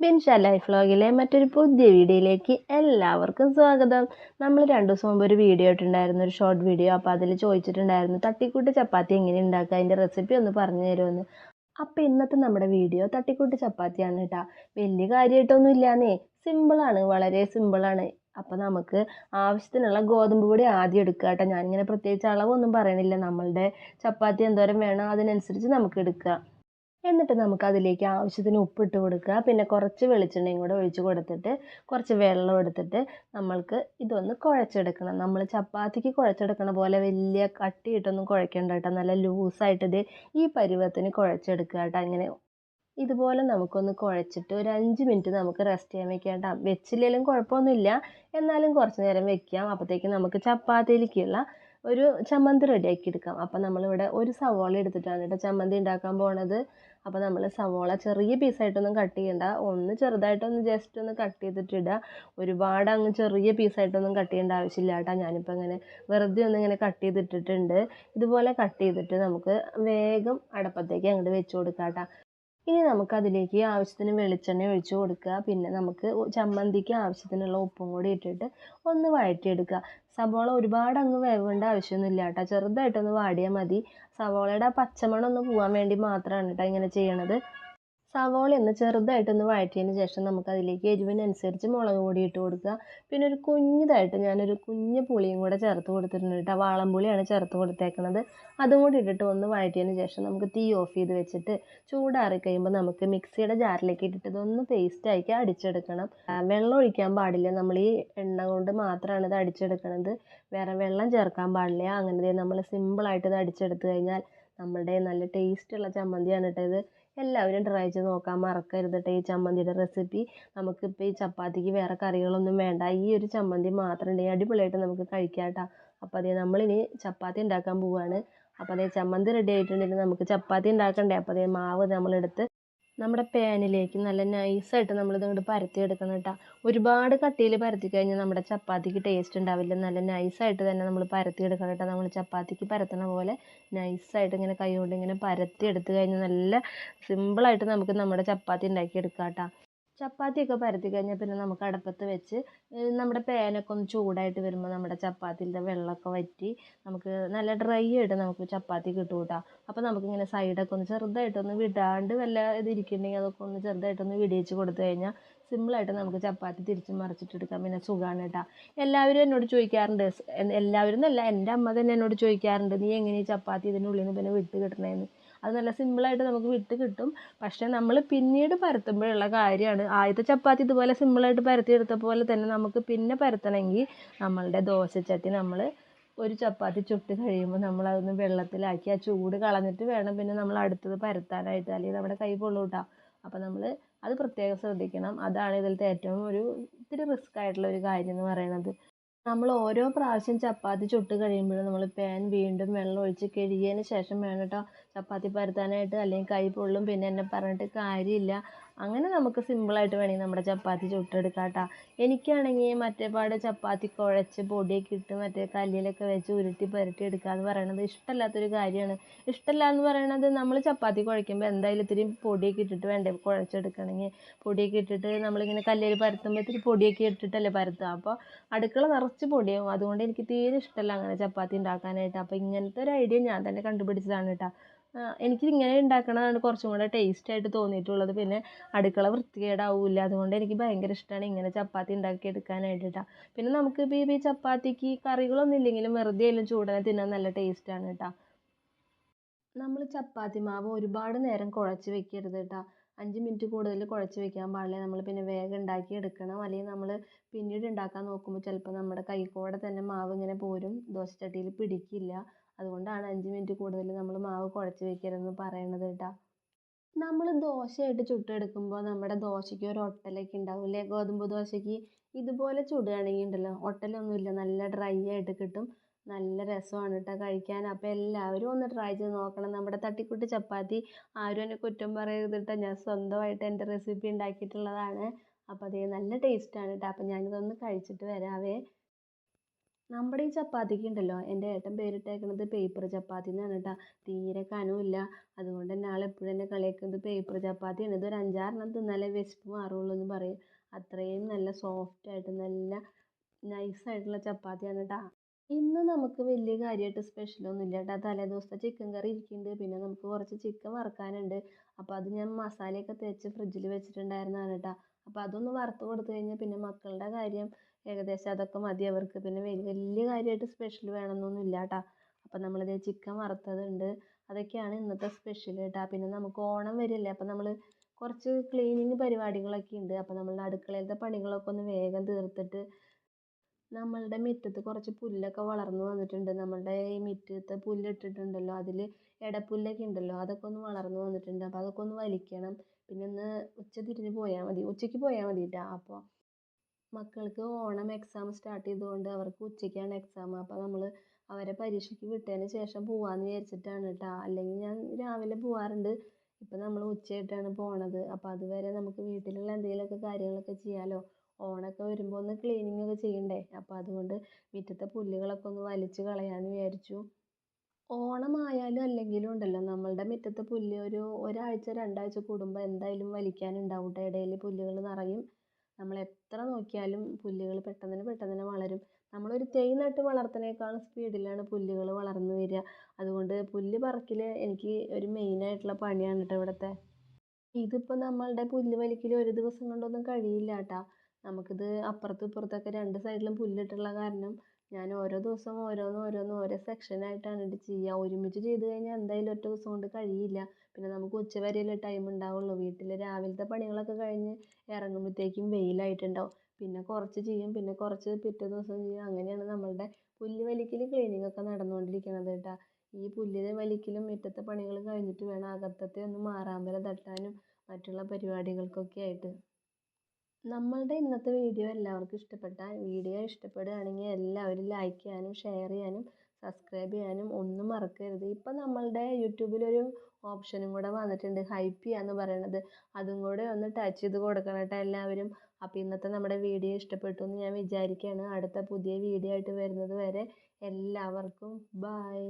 Binsha life വ്ലോഗിലെ മറ്റൊരു പുതിയ വീഡിയോയിലേക്ക് എല്ലാവർക്കും സ്വാഗതം. നമ്മൾ രണ്ട് ദിവസം മുമ്പ് ഒരു വീഡിയോ ഇട്ടുണ്ടായിരുന്നു ഒരു ഷോർട്ട് വീഡിയോ അപ്പോൾ അതിൽ ചോദിച്ചിട്ടുണ്ടായിരുന്നു തട്ടിക്കൂട്ട് ചപ്പാത്തി എങ്ങനെ ഉണ്ടാക്കുക? അതിന്റെ റെസിപ്പി ഒന്ന് പറഞ്ഞു തരുമെന്ന്. അപ്പോൾ ഇന്നത്തെ നമ്മുടെ വീഡിയോ തട്ടിക്കൂട്ട് ചപ്പാത്തിയാണ് കേട്ടോ. വലിയ കാര്യമായിട്ടൊന്നും ഇല്ലാന്നേ. സിമ്പിളാണ് വളരെ സിമ്പിളാണ് അപ്പോൾ നമുക്ക് ആവശ്യത്തിനുള്ള ഗോതമ്പ് പൊടി ആദ്യം എടുക്കുക കേട്ടോ. ഞാനിങ്ങനെ പ്രത്യേകിച്ച് അളവൊന്നും പറയണില്ല. നമ്മളുടെ ചപ്പാത്തി എന്തോരം വേണം അതിനനുസരിച്ച് നമുക്ക് എടുക്കുക എന്നിട്ട് നമുക്ക് അതിലേക്ക് ആവശ്യത്തിന് ഉപ്പിട്ട് കൊടുക്കുക. പിന്നെ കുറച്ച് വെളിച്ചെണ്ണയും കൂടെ ഒഴിച്ച് കൊടുത്തിട്ട് കുറച്ച് വെള്ളം എടുത്തിട്ട് നമ്മൾക്ക് ഇതൊന്ന് കുഴച്ചെടുക്കണം. നമ്മൾ ചപ്പാത്തിക്ക് കുഴച്ചെടുക്കണ പോലെ വലിയ കട്ടിയിട്ടൊന്നും കുഴക്കേണ്ട കേട്ടോ. നല്ല ലൂസായിട്ട് ഇത് ഈ പരുവത്തിന് കുഴച്ചെടുക്കുക കേട്ടോ. അങ്ങനെ ഇതുപോലെ നമുക്കൊന്ന് കുഴച്ചിട്ട് ഒരു അഞ്ച് മിനിറ്റ് നമുക്ക് റെസ്റ്റ് ചെയ്യാൻ വെക്കാം കേട്ടോ. വെച്ചില്ലെങ്കിലും കുഴപ്പമൊന്നുമില്ല. എന്നാലും കുറച്ച് നേരം വെക്കാം. അപ്പോഴത്തേക്കും നമുക്ക് ചപ്പാത്തിയിലേക്കുള്ള ഒരു ചമ്മന്തി റെഡിയാക്കി എടുക്കാം. അപ്പം നമ്മളിവിടെ ഒരു സവോള എടുത്തിട്ടാണ് കേട്ടോ ചമ്മന്തി ഉണ്ടാക്കാൻ പോണത്. അപ്പോൾ നമ്മൾ സവോള ചെറിയ പീസായിട്ടൊന്നും കട്ട് ചെയ്യണ്ട. ഒന്ന് ചെറുതായിട്ടൊന്ന് ജസ്റ്റ് ഒന്ന് കട്ട് ചെയ്തിട്ടിടുക ഒരുപാട് അങ്ങ് ചെറിയ പീസായിട്ടൊന്നും കട്ട് ചെയ്യേണ്ട ആവശ്യമില്ല കേട്ടോ ഞാനിപ്പോൾ ഇങ്ങനെ വെറുതെ ഒന്ന് ഇങ്ങനെ കട്ട് ചെയ്തിട്ടിട്ടുണ്ട്. ഇതുപോലെ കട്ട് ചെയ്തിട്ട് നമുക്ക് വേഗം അടപ്പത്തേക്ക് അങ്ങോട്ട് വെച്ച് കൊടുക്കാം കേട്ടോ ഇനി നമുക്ക് അതിലേക്ക് ആവശ്യത്തിന് വെളിച്ചെണ്ണ ഒഴിച്ച് കൊടുക്കുക. പിന്നെ നമുക്ക് ചമ്മന്തിക്ക് ആവശ്യത്തിനുള്ള ഉപ്പും കൂടി ഇട്ടിട്ട് ഒന്ന് വഴറ്റിയെടുക്കുക. സവോള ഒരുപാട് അങ്ങ് വേവേണ്ട ആവശ്യമൊന്നുമില്ല കേട്ടോ. ചെറുതായിട്ടൊന്ന് വാടിയാൽ മതി. സവോളയുടെ ആ പച്ചമണം ഒന്ന് പോകാൻ വേണ്ടി മാത്രമാണ് കേട്ടോ ഇങ്ങനെ ചെയ്യണത്. സവോള ഒന്ന് ചെറുതായിട്ടൊന്ന് വഴറ്റിയതിന് ശേഷം നമുക്ക് അതിലേക്ക് എരിവിനനുസരിച്ച് മുളക് പൊടി ഇട്ട് കൊടുക്കുക. പിന്നെ ഒരു കുഞ്ഞതായിട്ട് ഞാനൊരു കുഞ്ഞ് പുളിയും കൂടെ ചേർത്ത് കൊടുത്തിട്ടുണ്ട് കേട്ടോ. വാളംപുളിയാണ് ചേർത്ത് കൊടുത്തേക്കുന്നത് അതും കൂടി ഇട്ടിട്ട് ഒന്ന് വഴറ്റിയതിന് ശേഷം നമുക്ക് തീ ഓഫ് ചെയ്ത് വെച്ചിട്ട് ചൂടാറി കഴിയുമ്പോൾ നമുക്ക് മിക്സിയുടെ ജാറിലേക്ക് ഇട്ടിട്ട് ഇതൊന്ന് പേസ്റ്റ് ആക്കി അടിച്ചെടുക്കണം. വെള്ളം ഒഴിക്കാൻ പാടില്ല. നമ്മൾ ഈ എണ്ണ കൊണ്ട് മാത്രമാണ് ഇത് അടിച്ചെടുക്കണത്. വേറെ വെള്ളം ചേർക്കാൻ പാടില്ല. അങ്ങനെ നമ്മൾ സിമ്പിളായിട്ട് ഇത് അടിച്ചെടുത്ത് കഴിഞ്ഞാൽ നമ്മളുടെ നല്ല ടേസ്റ്റുള്ള ചമ്മന്തിയാണ് കേട്ടോ ഇത്. എല്ലാവരും ട്രൈ ചെയ്ത് നോക്കാൻ മറക്കരുത് കേട്ടോ ഈ ചമ്മന്തിയുടെ റെസിപ്പി നമുക്കിപ്പോൾ ഈ ചപ്പാത്തിക്ക് വേറെ കറികളൊന്നും വേണ്ട. ഈ ഒരു ചമ്മന്തി മാത്രം ഉണ്ടെങ്കിൽ അടിപൊളിയായിട്ട് നമുക്ക് കഴിക്കാം കേട്ടോ അപ്പോൾ അതേ നമ്മളിനി ചപ്പാത്തി ഉണ്ടാക്കാൻ പോവുകയാണ് അപ്പോൾ അതേ ചമ്മന്തി റെഡി ആയിട്ടുണ്ടെങ്കിൽ നമുക്ക് ചപ്പാത്തി ഉണ്ടാക്കണ്ടേ? അപ്പോൾ അതേ മാവ് നമ്മളെടുത്ത് നമ്മുടെ പാനിലേക്ക് നല്ല നൈസായിട്ട് നമ്മളിത് ഇങ്ങോട്ട് പരത്തിയെടുക്കണം കേട്ടോ ഒരുപാട് കട്ടിയിൽ പരത്തി കഴിഞ്ഞാൽ നമ്മുടെ ചപ്പാത്തിക്ക് ടേസ്റ്റ് ഉണ്ടാവില്ല. നല്ല നൈസായിട്ട് തന്നെ നമ്മൾ പരത്തിയെടുക്കണം കേട്ടോ നമ്മൾ ചപ്പാത്തിക്ക് പരത്തണ പോലെ നൈസായിട്ട് ഇങ്ങനെ കൈ കൊണ്ട് ഇങ്ങനെ പരത്തി എടുത്ത് കഴിഞ്ഞാൽ നല്ല സിമ്പിളായിട്ട് നമുക്ക് നമ്മുടെ ചപ്പാത്തി ഉണ്ടാക്കിയെടുക്കാം കേട്ടോ ചപ്പാത്തിയൊക്കെ പരത്തി കഴിഞ്ഞാൽ പിന്നെ നമുക്ക് അടുപ്പത്ത് വെച്ച് നമ്മുടെ പാനൊക്കെ ഒന്ന് ചൂടായിട്ട് വരുമ്പോൾ നമ്മുടെ ചപ്പാത്തിന്റെ വെള്ളമൊക്കെ വറ്റി നമുക്ക് നല്ല ഡ്രൈ ആയിട്ട് നമുക്ക് ചപ്പാത്തി കിട്ടും കേട്ടോ അപ്പോൾ നമുക്കിങ്ങനെ സൈഡൊക്കെ ഒന്ന് ചെറുതായിട്ടൊന്ന് വിടാണ്ട് വല്ല ഇത് ഇരിക്കുന്നുണ്ടെങ്കിൽ അതൊക്കെ ഒന്ന് ചെറുതായിട്ടൊന്ന് വിടിയിച്ച് കൊടുത്തു കഴിഞ്ഞാൽ സിമ്പിളായിട്ട് നമുക്ക് ചപ്പാത്തി തിരിച്ച് മറിച്ചിട്ടെടുക്കാം പിന്നെ സുഖമാണ് കേട്ടോ എല്ലാവരും എന്നോട് ചോദിക്കാറുണ്ട് എല്ലാവരും എന്നല്ല എന്റെ അമ്മ തന്നെ എന്നോട് ചോദിക്കാറുണ്ട് നീ എങ്ങനെ ചപ്പാത്തി ഇതിന്റെ ഉള്ളിൽ നിന്ന് പിന്നെ വിട്ട് കിട്ടണേന്ന്? അത് നല്ല സിമ്പിളായിട്ട് നമുക്ക് വിട്ട് കിട്ടും. പക്ഷേ നമ്മൾ പിന്നീട് പരത്തുമ്പോഴുള്ള കാര്യമാണ് ആദ്യത്തെ ചപ്പാത്തി ഇതുപോലെ സിമ്പിളായിട്ട് പരത്തിയെടുത്ത പോലെ തന്നെ നമുക്ക് പിന്നെ പരത്തണമെങ്കിൽ നമ്മളുടെ ദോശച്ചട്ടി നമ്മൾ ഒരു ചപ്പാത്തി ചുട്ട് കഴിയുമ്പോൾ നമ്മൾ അതൊന്ന് വെള്ളത്തിലാക്കി ആ ചൂട് കളഞ്ഞിട്ട് വേണം പിന്നെ നമ്മൾ അടുത്തത് പരത്താനായിട്ട്. അല്ലെങ്കിൽ നമ്മുടെ കൈ പൊള്ളും കേട്ടോ അപ്പോൾ നമ്മൾ അത് പ്രത്യേകം ശ്രദ്ധിക്കണം. അതാണ് ഇതിലത്തെ ഏറ്റവും ഒരു ഇത്തിരി റിസ്ക് ആയിട്ടുള്ള ഒരു കാര്യം എന്ന് പറയുന്നത്. നമ്മൾ ഓരോ പ്രാവശ്യം ചപ്പാത്തി ചുട്ട് കഴിയുമ്പോഴും നമ്മൾ പാൻ വീണ്ടും വെള്ളം ഒഴിച്ച് കഴുകിയതിന് ശേഷം വേണം കേട്ടോ. ചപ്പാത്തി പരത്താനായിട്ട് അല്ലെങ്കിൽ കൈ പൊള്ളും. പിന്നെ എന്നെ പറഞ്ഞിട്ട് കാര്യമില്ല. അങ്ങനെ നമുക്ക് സിമ്പിളായിട്ട് വേണമെങ്കിൽ നമ്മുടെ ചപ്പാത്തി ചുട്ടെടുക്കാം കേട്ടോ എനിക്കാണെങ്കിൽ മറ്റേപാട് ചപ്പാത്തി കുഴച്ച് പൊടിയൊക്കെ ഇട്ട് മറ്റേ കല്ലിലൊക്കെ വെച്ച് ഉരുട്ടി പുരട്ടി എടുക്കുക എന്ന് പറയണത് ഇഷ്ടമല്ലാത്തൊരു കാര്യമാണ്. ഇഷ്ടമല്ല എന്ന് പറയണത് നമ്മൾ ചപ്പാത്തി കുഴയ്ക്കുമ്പോൾ എന്തായാലും ഇത്തിരി പൊടിയൊക്കെ ഇട്ടിട്ട് വേണ്ടേ? കുഴച്ചെടുക്കണമെങ്കിൽ പൊടിയൊക്കെ ഇട്ടിട്ട് നമ്മളിങ്ങനെ കല്ലിൽ പരത്തുമ്പോൾ ഇത്തിരി പൊടിയൊക്കെ ഇട്ടിട്ടല്ലേ പരത്തുക. അപ്പോൾ അടുക്കള നിറച്ച് പൊടിയാവും. അതുകൊണ്ട് എനിക്ക് തീരെ ഇഷ്ടമല്ല അങ്ങനെ ചപ്പാത്തി ഉണ്ടാക്കാനായിട്ട്. അപ്പോൾ ഇങ്ങനത്തെ ഒരു ഐഡിയ ഞാൻ തന്നെ കണ്ടുപിടിച്ചതാണ് കേട്ടോ എനിക്ക് ഇങ്ങനെ ഉണ്ടാക്കണതാണ് കുറച്ചും കൂടെ ടേസ്റ്റ് ആയിട്ട് തോന്നിയിട്ടുള്ളത്. പിന്നെ അടുക്കള വൃത്തികേടാവില്ല. അതുകൊണ്ട് എനിക്ക് ഭയങ്കര ഇഷ്ടമാണ് ഇങ്ങനെ ചപ്പാത്തി ഉണ്ടാക്കി എടുക്കാനായിട്ട് കേട്ടോ പിന്നെ നമുക്ക് ഇപ്പോൾ ഈ ചപ്പാത്തിക്ക് കറികളൊന്നും ഇല്ലെങ്കിലും വെറുതെ ആയാലും ചൂടനെ തിന്നാൻ നല്ല ടേസ്റ്റാണ് കേട്ടോ നമ്മൾ ചപ്പാത്തി മാവ് ഒരുപാട് നേരം കുഴച്ച് വെക്കരുത് കേട്ടോ അഞ്ച് മിനിറ്റ് കൂടുതൽ കുഴച്ച് വെക്കാൻ പാടില്ല. നമ്മൾ പിന്നെ വേഗം ഉണ്ടാക്കി എടുക്കണം. അല്ലെങ്കിൽ നമ്മൾ പിന്നീട് ഉണ്ടാക്കാൻ നോക്കുമ്പോൾ ചിലപ്പോൾ നമ്മുടെ കൈ കൂടെ തന്നെ മാവ് ഇങ്ങനെ പോരും. ദോശച്ചട്ടിയിൽ പിടിക്കില്ല. അതുകൊണ്ടാണ് അഞ്ച് മിനിറ്റ് കൂടുതൽ നമ്മൾ മാവ് കുഴച്ച് വെക്കരുതെന്ന് പറയണത് കേട്ടോ. നമ്മൾ ദോശയായിട്ട് ചുട്ടെടുക്കുമ്പോൾ നമ്മുടെ ദോശയ്ക്ക് ഒരു ഒട്ടലൊക്കെ ഉണ്ടാവില്ലേ? ഗോതമ്പ് ദോശയ്ക്ക് ഇതുപോലെ ചുടുകയാണെങ്കിൽ ഉണ്ടല്ലോ ഒട്ടലൊന്നുമില്ല നല്ല ഡ്രൈ ആയിട്ട് കിട്ടും. നല്ല രസമാണ് കേട്ടോ കഴിക്കാൻ. അപ്പോൾ എല്ലാവരും ഒന്ന് ട്രൈ ചെയ്ത് നോക്കണം. നമ്മുടെ തട്ടിക്കൂട്ട് ചപ്പാത്തി ആരും എന്നെ കുറ്റം പറയരുത് കേട്ടോ. ഞാൻ സ്വന്തമായിട്ട് എന്റെ റെസിപ്പി ഉണ്ടാക്കിയിട്ടുള്ളതാണ്. അപ്പോൾ അതേ നല്ല ടേസ്റ്റാണ് കേട്ടോ. അപ്പോൾ ഞാനിതൊന്ന് കഴിച്ചിട്ട് വരാവേ. നമ്മുടെ ഈ ചപ്പാത്തിക്ക് ഉണ്ടല്ലോ എന്റെ ഏട്ടൻ പേരിട്ടേക്കുന്നത് പേപ്പർ ചപ്പാത്തി എന്നാണ് കേട്ടോ തീരെ കനമില്ല അതുകൊണ്ട് തന്നെ ആൾ എപ്പോഴും എന്നെ കളിയാക്കുന്നത് പേപ്പർ ചപ്പാത്തിയാണ്. ഇതൊരു അഞ്ചാറെണ്ണം തിന്നാലേ വിശപ്പ് മാറുള്ളൂ എന്ന് പറയും. അത്രയും നല്ല സോഫ്റ്റ് ആയിട്ട് നല്ല നൈസായിട്ടുള്ള ചപ്പാത്തിയാണ് കേട്ടോ ഇന്ന് നമുക്ക് വലിയ കാര്യമായിട്ട് സ്പെഷ്യലൊന്നും ഇല്ല കേട്ടോ. തലേ ദിവസത്തെ ചിക്കൻ കറി ഇരിക്കുന്നുണ്ട് പിന്നെ നമുക്ക് കുറച്ച് ചിക്കൻ വറുക്കാനുണ്ട്. അപ്പോൾ അത് ഞാൻ മസാലയൊക്കെ തേച്ച് ഫ്രിഡ്ജിൽ വെച്ചിട്ടുണ്ടായിരുന്നതാണ് കേട്ടോ. അപ്പോൾ അതൊന്ന് വറുത്ത് കൊടുത്തു കഴിഞ്ഞാൽ പിന്നെ മക്കളുടെ കാര്യം ഏകദേശം അതൊക്കെ മതി. അവർക്ക് പിന്നെ വലിയ വലിയ കാര്യമായിട്ട് സ്പെഷ്യൽ വേണമെന്നൊന്നും ഇല്ല കേട്ടോ. അപ്പോൾ നമ്മളിത് ചിക്കൻ വറുത്തതുണ്ട്. അതൊക്കെയാണ് ഇന്നത്തെ സ്പെഷ്യൽ കേട്ടോ. പിന്നെ നമുക്ക് ഓണം വരില്ലേ? അപ്പോൾ നമ്മൾ കുറച്ച് ക്ലീനിങ് പരിപാടികളൊക്കെ ഉണ്ട് അപ്പോൾ നമ്മളുടെ അടുക്കളയിലത്തെ പണികളൊക്കെ ഒന്ന് വേഗം തീർത്തിട്ട് നമ്മളുടെ മുറ്റത്ത് കുറച്ച് പുല്ലൊക്കെ വളർന്നു വന്നിട്ടുണ്ട്. നമ്മളുടെ ഈ മുറ്റത്ത് പുല്ലിട്ടിട്ടുണ്ടല്ലോ. അതിൽ ഇടപ്പുല്ലൊക്കെ ഉണ്ടല്ലോ. അതൊക്കെ ഒന്ന് വളർന്നു വന്നിട്ടുണ്ട്. അപ്പോൾ അതൊക്കെ ഒന്ന് വലിക്കണം. പിന്നെ ഒന്ന് ഉച്ച തിരിഞ്ഞ് പോയാൽ മതി. ഉച്ചയ്ക്ക് പോയാൽ മതി കേട്ടോ അപ്പോൾ മക്കൾക്ക് ഓണം എക്സാം സ്റ്റാർട്ട് ചെയ്തുകൊണ്ട് അവർക്ക് ഉച്ചയ്ക്കാണ് എക്സാം അപ്പോൾ നമ്മൾ അവരെ പരീക്ഷയ്ക്ക് വിട്ടതിന് ശേഷം പോവാമെന്ന് വിചാരിച്ചിട്ടാണ് കേട്ടോ അല്ലെങ്കിൽ ഞാൻ രാവിലെ പോവാറുണ്ട്. ഇപ്പം നമ്മൾ ഉച്ചയായിട്ടാണ് പോണത്. അപ്പോൾ അതുവരെ നമുക്ക് വീട്ടിലുള്ള എന്തെങ്കിലുമൊക്കെ കാര്യങ്ങളൊക്കെ ചെയ്യാമല്ലോ ഓണമൊക്കെ വരുമ്പോൾ ഒന്ന് ക്ലീനിങ് ഒക്കെ ചെയ്യണ്ടേ? അപ്പോൾ അതുകൊണ്ട് മുറ്റത്തെ പുല്ലുകളൊക്കെ ഒന്ന് വലിച്ച് കളയാമെന്ന് വിചാരിച്ചു. ഓണമായാലും അല്ലെങ്കിലും ഉണ്ടല്ലോ നമ്മളുടെ മുറ്റത്തെ പുല്ല് ഒരു ഒരാഴ്ച രണ്ടാഴ്ച കൂടുമ്പോൾ എന്തായാലും വലിക്കാനുണ്ടാവും കേട്ടോ ഇടയിൽ പുല്ലുകൾ നിറയും. നമ്മൾ എത്ര നോക്കിയാലും പുല്ലുകൾ പെട്ടെന്ന് പെട്ടെന്ന് വളരും. നമ്മളൊരു തൈ നട്ട് വളർത്തുന്നതിനേക്കാളും സ്പീഡിലാണ് പുല്ലുകൾ വളർന്നു വരിക. അതുകൊണ്ട് പുല്ല് പറിക്കൽ എനിക്ക് ഒരു മെയിനായിട്ടുള്ള പണിയാണ് കേട്ടോ ഇവിടുത്തെ. ഇതിപ്പോൾ നമ്മളുടെ പുല്ല് വലിക്കൽ ഒരു ദിവസം കൊണ്ടൊന്നും കഴിയില്ല കേട്ടോ നമുക്കിത് അപ്പുറത്തും ഇപ്പുറത്തൊക്കെ രണ്ട് സൈഡിലും പുല്ലിട്ടുള്ള കാരണം ഞാൻ ഓരോ ദിവസവും ഓരോന്ന് ഓരോന്ന് ഓരോ സെക്ഷനായിട്ടാണ് ഇത് ചെയ്യുക. ഒരുമിച്ച് ചെയ്ത് കഴിഞ്ഞാൽ എന്തായാലും ഒറ്റ ദിവസം കൊണ്ട് കഴിയില്ല. പിന്നെ നമുക്ക് ഉച്ച വരെയല്ലേ ടൈം ഉണ്ടാവുള്ളൂ. വീട്ടിൽ രാവിലത്തെ പണികളൊക്കെ കഴിഞ്ഞ് ഇറങ്ങുമ്പോഴത്തേക്കും വെയിലായിട്ടുണ്ടാവും. പിന്നെ കുറച്ച് ചെയ്യും. പിന്നെ കുറച്ച് പിറ്റേ ദിവസം ചെയ്യും. അങ്ങനെയാണ് നമ്മളുടെ പുല്ല് വലിക്കൽ ക്ലീനിങ് ഒക്കെ നടന്നുകൊണ്ടിരിക്കുന്നത് കേട്ടോ. ഈ പുല്ല് വലിക്കലും മുറ്റത്തെ പണികൾ കഴിഞ്ഞിട്ട് വേണം അകത്തത്തെ ഒന്ന് മാറാമ്പല തട്ടാനും മറ്റുള്ള പരിപാടികൾക്കൊക്കെ ആയിട്ട്. നമ്മളുടെ ഇന്നത്തെ വീഡിയോ എല്ലാവർക്കും ഇഷ്ടപ്പെട്ടാൽ വീഡിയോ ഇഷ്ടപ്പെടുകയാണെങ്കിൽ എല്ലാവരും ലൈക്ക് ചെയ്യാനും ഷെയർ ചെയ്യാനും സബ്സ്ക്രൈബ് ചെയ്യാനും ഒന്നും മറക്കരുത്. ഇപ്പം നമ്മളുടെ യൂട്യൂബിലൊരു ഓപ്ഷനും കൂടെ വന്നിട്ടുണ്ട് ഹൈപ്പ് ചെയ്യാന്ന് പറയണത്. അതും കൂടെ ഒന്ന് ടച്ച് ചെയ്ത് കൊടുക്കണം കേട്ടോ എല്ലാവരും. അപ്പോൾ ഇന്നത്തെ നമ്മുടെ വീഡിയോ ഇഷ്ടപ്പെട്ടു എന്ന് ഞാൻ വിചാരിക്കുകയാണ്. അടുത്ത പുതിയ വീഡിയോ ആയിട്ട് വരുന്നത് വരെ എല്ലാവർക്കും ബൈ